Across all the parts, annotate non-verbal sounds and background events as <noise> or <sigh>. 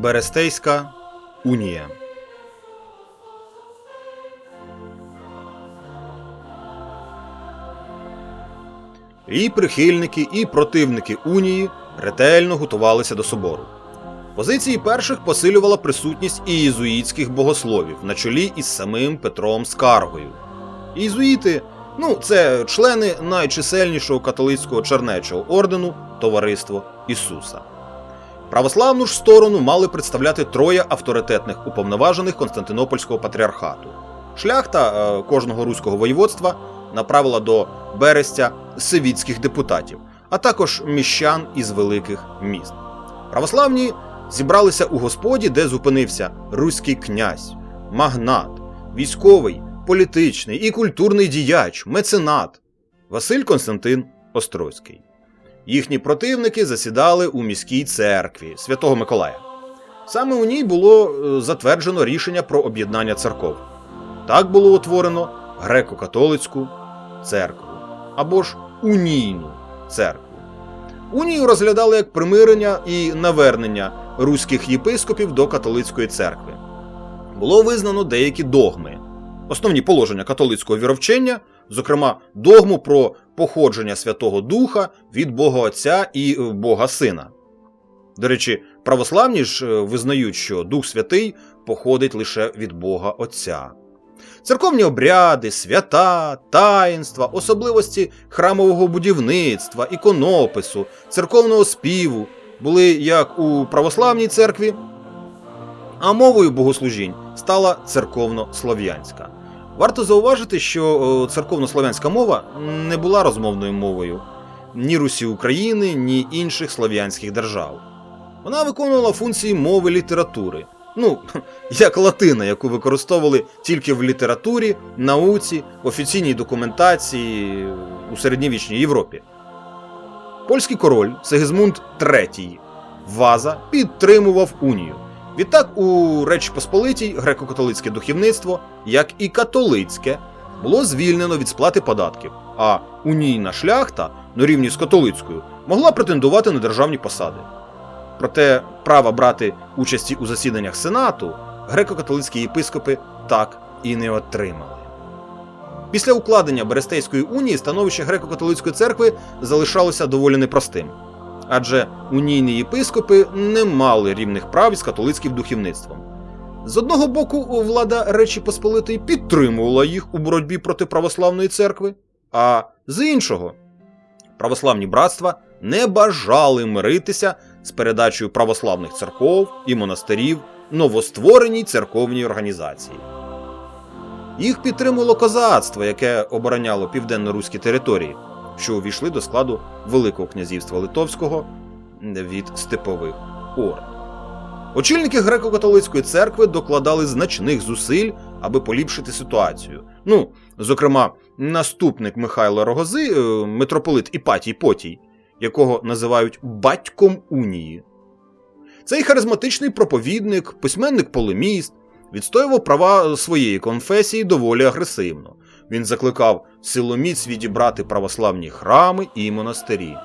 Берестейська унія. І прихильники, і противники унії ретельно готувалися до собору. Позиції перших посилювала присутність і богословів на чолі із самим Петром Скаргою. Єзуїти ну, це члени найчисельнішого католицького чернечого ордену Товариство Ісуса. Православну ж сторону мали представляти троє авторитетних уповноважених Константинопольського патріархату. Шляхта е, кожного руського воєводства направила до Берестя сивітських депутатів, а також міщан із великих міст. Православні зібралися у господі, де зупинився руський князь, магнат, військовий, політичний і культурний діяч, меценат Василь Константин Острозький. Їхні противники засідали у міській церкві Святого Миколая. Саме у ній було е, затверджено рішення про об'єднання церков. Так було утворено греко-католицьку церкву або ж унійну церкву. Унію розглядали як примирення і навернення руських єпископів до католицької церкви. Було визнано деякі догми, основні положення католицького віровчення, зокрема догму про походження Святого Духа від Бога Отця і е, Бога Сина. До речі, православні ж е, визнають, що Дух Святий походить лише від Бога Отця. Церковні обряди, свята, таїнства, особливості храмового будівництва, іконопису, церковного співу були як у православній церкві, а мовою богослужінь стала церковно-слов'янська. Варто зауважити, що е, церковно-слов'янська мова не була розмовною мовою ні Русі України, ні інших слов'янських держав. Вона виконувала функції мови літератури. Ну, <laughs> як латина, яку використовували тільки в літературі, науці, офіційній документації у середньовічній Європі. Польський король Сигизмунд III Ваза підтримував унію. Відтак у Речі Посполитій греко-католицьке духовництво, як і католицьке, було звільнено від сплати податків, а унійна шляхта на рівні з католицькою могла претендувати на державні посади. Проте права брати участі у засіданнях Сенату греко-католицькі єпископи так і не отримали. Після укладення Берестейської унії становище греко-католицької церкви залишалося доволі непростим, адже унійні єпископи не мали рівних прав із католицьким духовництвом. З одного боку, влада Речі Посполитої підтримувала їх у боротьбі проти православної церкви, а з іншого, православні братства не бажали миритися з передачею православних церков і монастирів новоствореній церковній організації. Їх підтримувало козацтво, яке обороняло південно-руські території, що увійшли до складу Великого князівства Литовського від степових орд. Очільники греко-католицької церкви докладали значних зусиль, аби поліпшити ситуацію. Ну, зокрема, наступник Михайла Рогози, е, митрополит Іпатій Потій, якого називають батьком унії. Цей харизматичний проповідник, письменник полеміст, відстоював права своєї конфесії доволі агресивно. Він закликав силоміць відібрати православні храми і монастирі.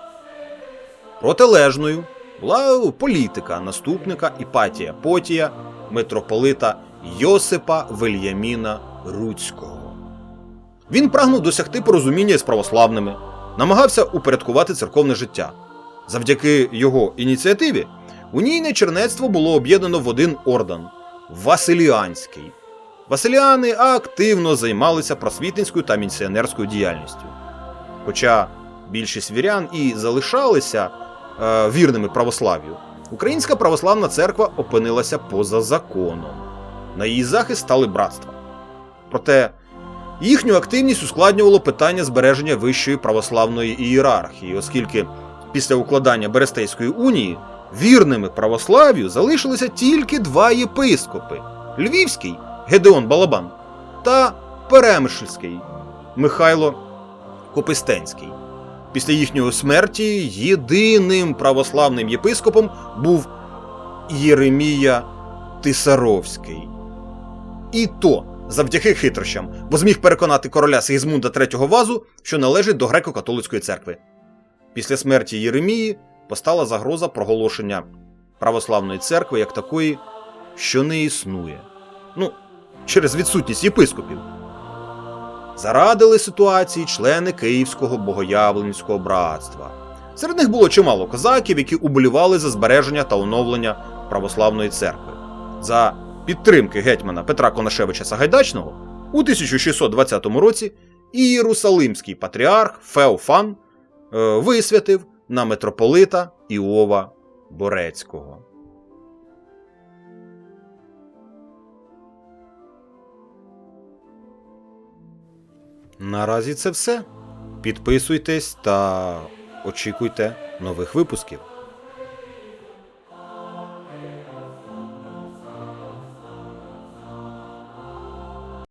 Протилежною була політика наступника Іпатія Потія, митрополита Йосипа Вельяміна Руцького. Він прагнув досягти порозуміння з православними, намагався упорядкувати церковне життя. Завдяки його ініціативі унійне чернецтво було об'єднано в один орден Василіанський. Василіани активно займалися просвітницькою та місіонерською діяльністю. Хоча більшість вірян і залишалися е, вірними православ'ю, Українська православна церква опинилася поза законом. На її захист стали братства. Проте їхню активність ускладнювало питання збереження вищої православної ієрархії, оскільки після укладання Берестейської унії вірними православ'ю залишилися тільки два єпископи: Львівський Гедеон Балабан та Перемишльський Михайло Копистенський. Після їхньої смерті єдиним православним єпископом був Єремія Тисаровський. І то завдяки хитрощам, бо зміг переконати короля Сигізмунда III Вазу, що належить до греко-католицької церкви. Після смерті Єремії постала загроза проголошення православної церкви як такої, що не існує. Ну, через відсутність єпископів. Зарадили ситуації члени Київського богоявленського братства. Серед них було чимало козаків, які уболівали за збереження та оновлення православної церкви. За підтримки гетьмана Петра Конашевича Сагайдачного у 1620 році Ієрусалимський патріарх Феофан е, висвятив на митрополита Іова Борецького. Наразі це все. Підписуйтесь та очікуйте нових випусків.